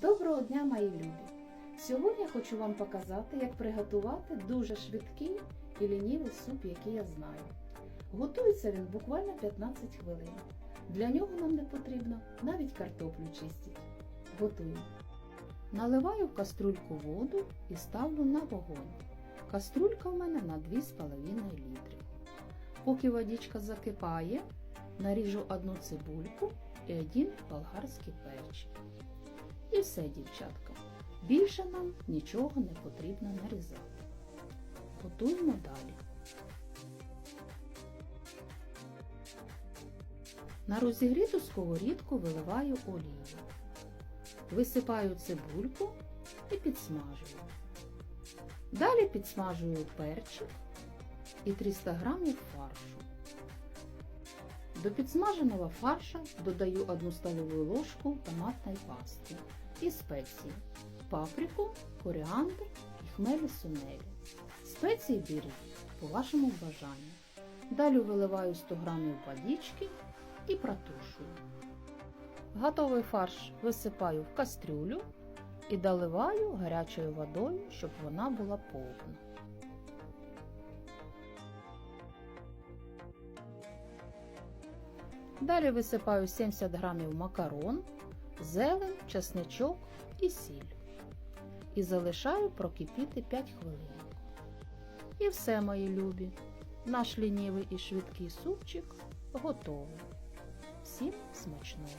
Доброго дня, мої любі! Сьогодні я хочу вам показати, як приготувати дуже швидкий і лінівий суп, який я знаю. Готується він буквально 15 хвилин. Для нього нам не потрібно навіть картоплю чистити. Готуємо. Наливаю в каструльку воду і ставлю на вогонь. Каструлька в мене на 2,5 літри. Поки водичка закипає, наріжу одну цибульку і один болгарський перчик. І все, дівчатка. Більше нам нічого не потрібно нарізати. Готуємо далі. На розігріту сковорідку виливаю олію. Висипаю цибульку і підсмажую. Далі підсмажую перчик і 300 грамів фаршу. До підсмаженого фарша додаю 1 столову ложку томатної пасти і спеції, паприку, коріандр і хмелі сунелі. Спеції беріть по вашому бажанню. Далі виливаю 100 грамів водички і протушую. Готовий фарш висипаю в кастрюлю і доливаю гарячою водою, щоб вона була повна. Далі висипаю 70 грамів макарон, зелень, чесничок і сіль. І залишаю прокипіти 5 хвилин. І все, мої любі. Наш лінівий і швидкий супчик готовий. Всім смачного!